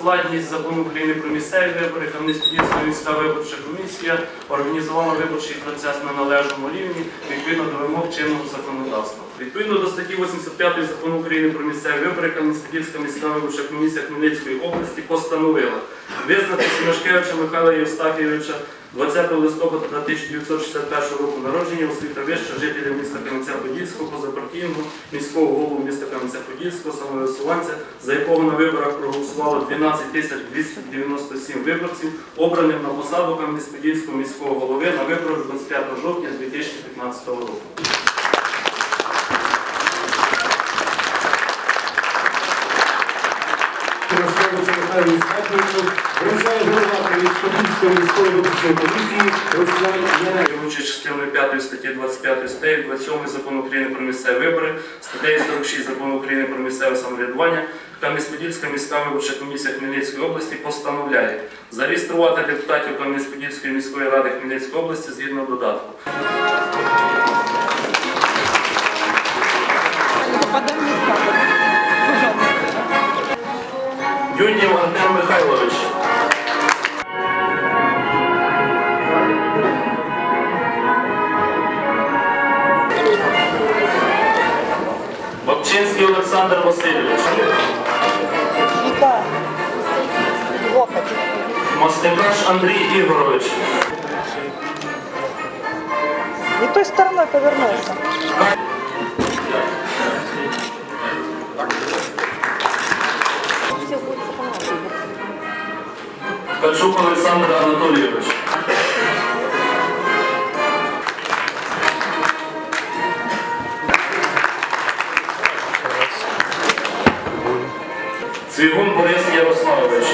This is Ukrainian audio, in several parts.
Складність закону України про місцеві вибори, Кам'янець-Подільська міська виборча комісія організувала виборчий процес на належному рівні відповідно до вимог чинного законодавства. Відповідно до статті 85 закону України про місцеві вибори, Кам'янець-Подільська міська виборча комісія Хмельницької області постановила визнати Сімашкевича Михайла Євстафійовича 20 листопада 1961 року народження освіта вища жителя міста Кам'янця-Подільського, позапартійного міського голову міста Кам'янця-Подільського, самовисуванця, за якого на виборах проголосувало 12 тисяч 297 виборців, обраним на посаду Кам'янець-Подільського міського голови на виборах 25 жовтня 2015 року. Мошкевичу Михайлу вручає голова Подільської міської виборчої комісії Руслан Ярець. Керуючи частиною 5 статті 25 статті 27 закону України про місцеві вибори, статтею 46 закону України про місцеве самоврядування, Кам'янець-Подільська міська виборча комісія Хмельницької області постановляє зареєструвати депутатів Кам'янець-Подільської міської ради Хмельницької області згідно додатку. Олександр Васильович. Мостикаш Андрій Ігорович. Не той будет по-моему. Ткачук Олександр Анатолійович. Цвігун Борис Ярославович.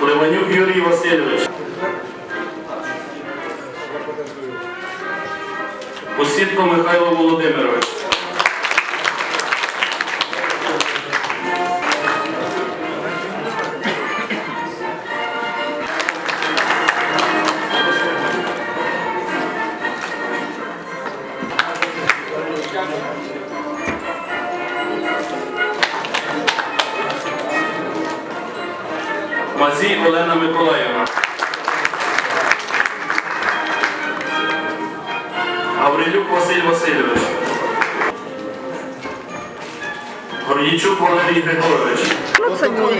Плеванюк Юрій Васильович. Осідко Михайло Володимирович. Мазій Олена Миколаївна. Гаврилюк Василь Васильович. Гордійчук Валерій Григорович. Вот такой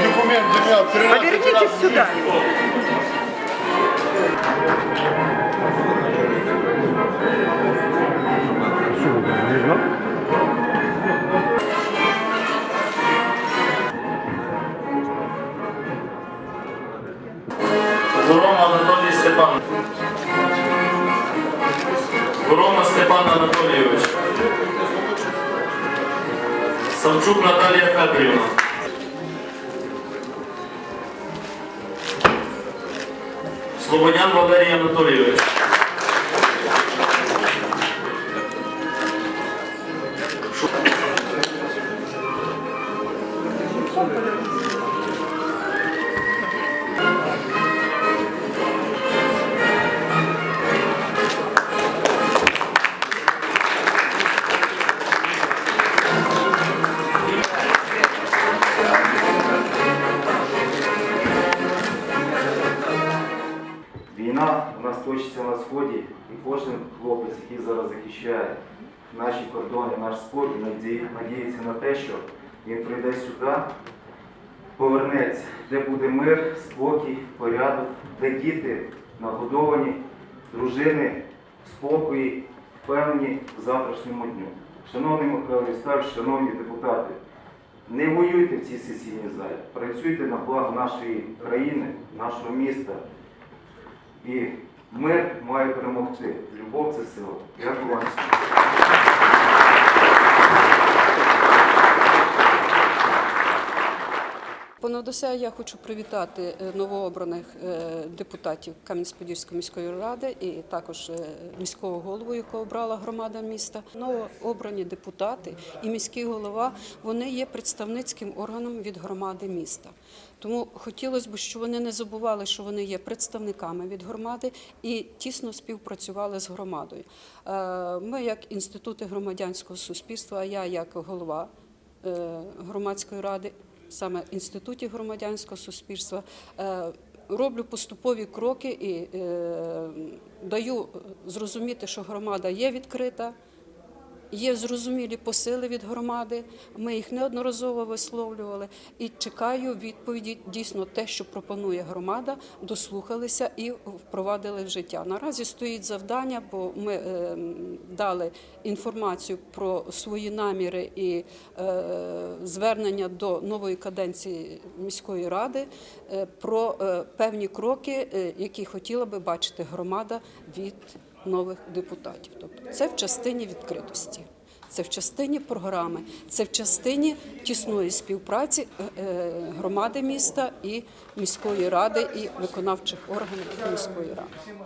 документ, ребят, 13 Повернитесь раз сюда. Гурома Анатолій Степан. Гурома Степан Анатолійович. Савчук Наталія Федорівна. Слободян Валерій Анатолійович. Війна сході, і кожен хлопець, який зараз захищає наші кордони, наш спокій, надіється на те, що він прийде сюди, повернеться, де буде мир, спокій, порядок, де діти нагодовані, дружини, спокої, впевнені в завтрашньому дню. Шановний Михайло Євстафович, шановні депутати, не воюйте в цій сесійній залі, працюйте на благо нашої країни, нашого міста. І мир має перемогти. Любов це сила. Дякую вам. Понад Передусе я хочу привітати е, новообраних е, депутатів Кам'янець-Подільської міської ради і також е, міського голову, якого обрала громада міста. Новообрані депутати і міський голова вони є представницьким органом від громади міста. Тому хотілося б, щоб вони не забували, що вони є представниками від громади і тісно співпрацювали з громадою. Ми, як інститути громадянського суспільства, а я як голова громадської ради, саме інституті громадянського суспільства, е, роблю поступові кроки і е, даю зрозуміти, що громада є відкрита. Є зрозумілі посили від громади. Ми їх неодноразово висловлювали і чекаю відповіді. Дійсно, те, що пропонує громада, дослухалися і впровадили в життя. Наразі стоїть завдання, бо ми е, дали інформацію про свої наміри і е, звернення до нової каденції міської ради е, про е, певні кроки, е, які хотіла би бачити громада від нових депутатів. Тобто це в частині відкритості, це в частині програми, це в частині тісної співпраці е, е, громади міста і міської ради і виконавчих органів міської ради.